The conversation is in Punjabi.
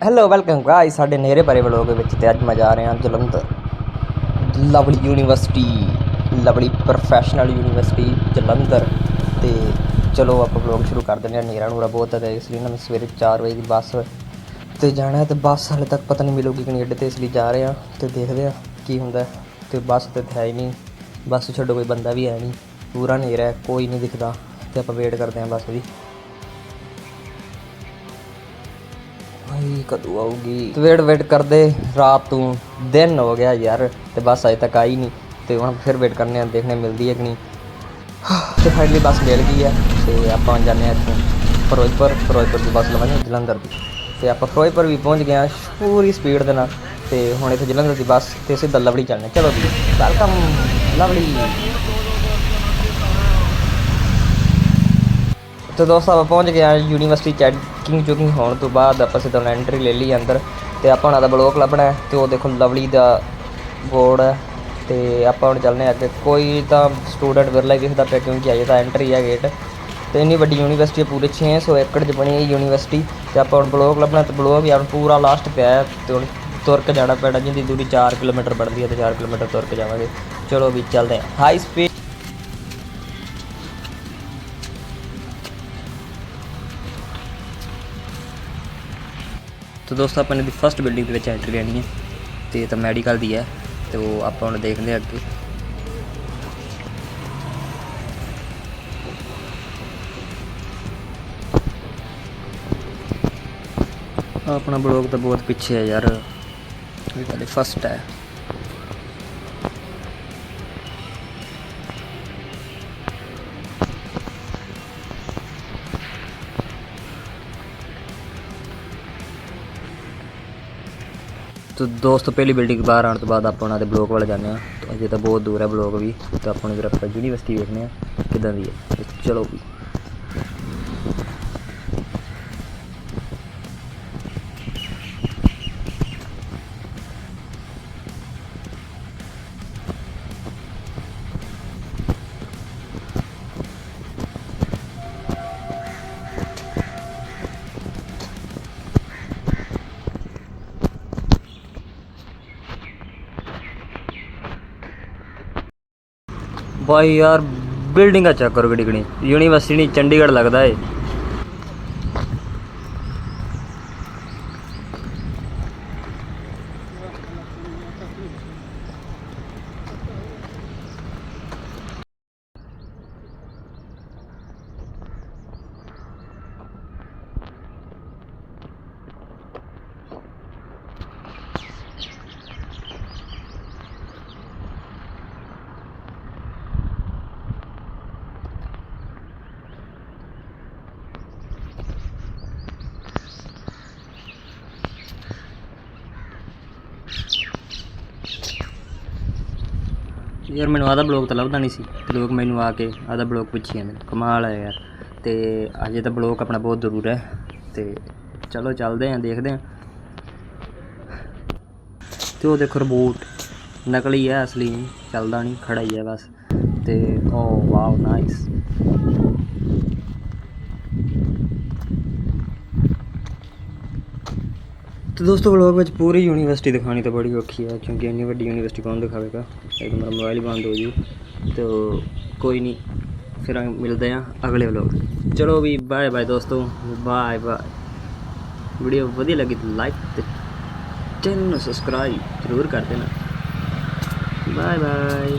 ਹੈਲੋ ਵੈਲਕਮ ਗਾਇਸ ਸਾਡੇ ਨੇਰੇ ਭਰੇ ਵਲੋਗ ਵਿੱਚ ਤੇ ਅੱਜ ਮੈਂ ਜਾ ਰਿਹਾ Jalandhar. Lovely University, Lovely Professional University Jalandhar ਤੇ ਚਲੋ ਆਪਾਂ ਵਲੋਗ ਸ਼ੁਰੂ ਕਰ ਦਿੰਦੇ ਹਾਂ। ਨੇਰਾ ਨੂਰਾ ਬਹੁਤ ਹੈ ਤੇ ਇਸ ਲਈ ਨਾ ਮੈਂ ਸਵੇਰੇ 4 ਵਜੇ ਦੀ ਬੱਸ ਤੇ ਜਾਣਾ ਹੈ ਤੇ ਬੱਸ ਹਾਲੇ ਤੱਕ ਪਤਾ ਨਹੀਂ ਮਿਲੂਗੀ ਕਿ ਨਹੀਂ। ਅੱਡੇ ਤੇ ਇਸ ਲਈ ਜਾ ਰਹੇ ਹਾਂ ਤੇ ਦੇਖਦੇ ਹਾਂ ਕੀ ਹੁੰਦਾ ਹੈ। ਤੇ ਬੱਸ ਤੇ ਹੈ ਹੀ ਨਹੀਂ। ਬੱਸ ਛੱਡੋ, ਕੋਈ ਬੰਦਾ ਵੀ ਹੈ ਨਹੀਂ। ਪੂਰਾ ਹਨੇਰਾ ਕੋਈ ਨਹੀਂ ਦਿਖਦਾ। ਤੇ ਆਪਾਂ ਵੇਟ ਕਰਦੇ ਹਾਂ ਬੱਸ ਦੀ। ਭਾਈ ਕਦੋਂ ਆਊਗੀ? ਤੇ ਵੇਟ ਵੇਟ ਕਰਦੇ, ਰਾਤ ਤੋਂ ਦਿਨ ਹੋ ਗਿਆ ਯਾਰ, ਤੇ ਬੱਸ ਅਜੇ ਤੱਕ ਆਈ ਨਹੀਂ। ਤੇ ਹੁਣ ਫਿਰ ਵੇਟ ਕਰਨੇ ਆ ਦੇਖਣੇ ਮਿਲਦੀ ਹੈ ਕਿ ਨਹੀਂ। ਤੇ ਫਾਈਨਲੀ ਬੱਸ ਮਿਲ ਗਈ ਹੈ, ਤੇ ਆਪਾਂ ਜਾਂਦੇ ਹਾਂ ਇੱਥੋਂ ਫਿਰੋਜ਼ਪੁਰ। ਫਿਰੋਜ਼ਪੁਰ ਦੀ ਬੱਸ ਲਵਾਂਗੇ ਜਲੰਧਰ ਦੀ। ਤੇ ਆਪਾਂ ਫਿਰੋਜ਼ਪੁਰ ਵੀ ਪਹੁੰਚ ਗਏ ਹਾਂ ਪੂਰੀ ਸਪੀਡ ਦੇ ਨਾਲ। ਤੇ ਹੁਣ ਇੱਥੇ ਜਲੰਧਰ ਦੀ ਬੱਸ ਤੇ ਸਿੱਧਾ ਲਵੜੀ ਚੱਲਣਾ। ਚਲੋ ਜੀ ਵੈਲਕਮ ਲਵੜੀ ਤੇ ਦੋਸਤੋ ਆਪਾਂ ਪਹੁੰਚ ਗਏ ਹਾਂ ਯੂਨੀਵਰਸਿਟੀ ਚੈਕਿੰਗ ਚੁਕਿੰਗ ਹੋਣ ਤੋਂ ਬਾਅਦ ਆਪਾਂ ਸਿੱਧਾ ਐਂਟਰੀ ਲੈ ਲਈ ਅੰਦਰ ਤੇ ਆਪਾਂ ਉਹਨਾਂ ਦਾ ਬਲੋਕ ਲੱਭਣਾ ਹੈ ਤੇ ਉਹ ਦੇਖੋ ਲਵਲੀ ਦਾ ਬੋਰਡ ਹੈ ਤੇ ਆਪਾਂ ਹੁਣ ਚੱਲਨੇ ਹਾਂ ਅੱਗੇ। ਕੋਈ ਤਾਂ ਸਟੂਡੈਂਟ ਵਿਰਲਾ ਕਿਸੇ ਦਾ ਪਿਆ ਕਿਉਂਕਿ ਅਜੇ ਤਾਂ ਐਂਟਰੀ ਹੈ ਗੇਟ ਤੇ ਇੰਨੀ ਵੱਡੀ ਯੂਨੀਵਰਸਿਟੀ ਹੈ ਪੂਰੇ 600 ਏਕੜ 'ਚ ਬਣੀ ਹੈ ਯੂਨੀਵਰਸਿਟੀ ਤੇ ਆਪਾਂ ਹੁਣ ਬਲੋਕ ਲੱਭਣਾ ਤੇ ਬਲੋਕ ਵੀ ਹੁਣ ਪੂਰਾ ਲਾਸਟ ਪਿਆ ਹੈ ਤੇ ਹੁਣ ਤੁਰ ਕੇ ਜਾਣਾ ਪੈਣਾ ਜਿੰਦੀ ਦੂਰੀ 4 ਕਿਲੋਮੀਟਰ ਬਣਦੀ ਹੈ ਤੇ 4 ਕਿਲੋਮੀਟਰ ਤੁਰ ਕੇ ਜਾਵਾਂਗੇ। ਚਲੋ ਵੀ ਚੱਲਦੇ ਹਾਂ। ਹਾਈ ਸਪੀਡ ਤਾਂ ਦੋਸਤੋ, ਆਪਾਂ ਨੇ ਦੀ ਫਸਟ ਬਿਲਡਿੰਗ ਦੇ ਵਿੱਚ ਐਂਟਰੀ ਲੈਣੀ ਹੈ ਤੇ ਇਹ ਤਾਂ ਮੈਡੀਕਲ ਦੀ ਹੈ ਤੇ ਉਹ ਆਪਾਂ ਹੁਣ ਦੇਖਦੇ ਹਾਂ ਅੱਗੇ। ਆਪਣਾ ਬਲੌਗ ਤਾਂ ਬਹੁਤ ਪਿੱਛੇ ਹੈ ਯਾਰ, ਇਹ ਵਾਲੇ ਫਸਟ ਹੈ। ਤੋ ਦੋਸਤੋ, ਪਹਿਲੀ ਬਿਲਡਿੰਗ ਬਾਹਰ ਆਉਣ ਤੋਂ ਬਾਅਦ ਆਪਾਂ ਉਹਨਾਂ ਦੇ ਬਲੋਕ ਵੱਲ ਜਾਂਦੇ ਹਾਂ। ਅਜੇ ਤਾਂ ਬਹੁਤ ਦੂਰ ਹੈ ਬਲੋਕ ਵੀ, ਤਾਂ ਆਪਾਂ ਨੂੰ ਜਰਾ ਯੂਨੀਵਰਸਿਟੀ ਵੇਖਦੇ ਹਾਂ ਕਿਦਾਂ ਦੀ ਹੈ। ਚਲੋ ਵੀ। ਭਾਈ ਯਾਰ ਬਿਲਡਿੰਗਾਂ ਚੈੱਕ ਕਰੋ ਕਿਹੜੀ ਕਿਹੜੀ ਯੂਨੀਵਰਸਿਟੀ ਚੰਡੀਗੜ੍ਹ ਲੱਗਦਾ ਏ। ਯਾਰ ਮੈਨੂੰ ਆਦਾ ਬਲੌਗ ਤਾਂ ਲੱਭਦਾ ਨਹੀਂ ਸੀ, ਤੇ ਲੋਕ ਮੈਨੂੰ ਆ ਕੇ ਆਦਾ ਬਲੌਗ ਪੁੱਛੀ ਜਾਂਦੇ ਨੇ ਕਮਾਲ ਹੈ ਯਾਰ। ਤੇ ਅਜੇ ਤਾਂ ਬਲੌਗ ਆਪਣਾ ਬਹੁਤ ਜ਼ਰੂਰ ਹੈ, ਤੇ ਚਲੋ ਚੱਲਦੇ ਆਂ ਦੇਖਦੇ ਆਂ ਤੇ ਉਹ ਦੇਖੋ ਰਬੋਟ, ਨਕਲੀ ਹੈ ਅਸਲੀ ਨਹੀਂ ਚੱਲਦਾ ਨਹੀਂ ਖੜਾ ਹੀ ਹੈ ਬਸ। ਤੇ ਓ ਵਾਓ ਨਾਈਸ ਤੇ ਦੋਸਤੋ ਵਲੋਗ ਵਿੱਚ ਪੂਰੀ ਯੂਨੀਵਰਸਿਟੀ ਦਿਖਾਣੀ ਤਾਂ ਬੜੀ ਔਖੀ ਹੈ ਕਿਉਂਕਿ ਇੰਨੀ ਵੱਡੀ ਯੂਨੀਵਰਸਿਟੀ ਕੌਣ ਦਿਖਾਵੇਗਾ? ਇੱਕ ਮੇਰਾ ਮੋਬਾਈਲ ਹੀ ਬੰਦ ਹੋ ਜੂ ਤੇ ਕੋਈ ਨਹੀਂ ਫਿਰ ਮਿਲਦੇ ਆ ਅਗਲੇ ਵਲੋਗ ਚਲੋ ਵੀ ਬਾਏ ਬਾਏ ਦੋਸਤੋ ਬਾਏ ਬਾਏ ਵੀਡੀਓ ਵਧੀਆ ਲੱਗੀ ਤਾਂ ਲਾਈਕ ਤੇ ਚੈਨਲ ਨੂੰ ਸਬਸਕ੍ਰਾਈਬ ਜ਼ਰੂਰ ਕਰ ਦੇਣਾ। Bye bye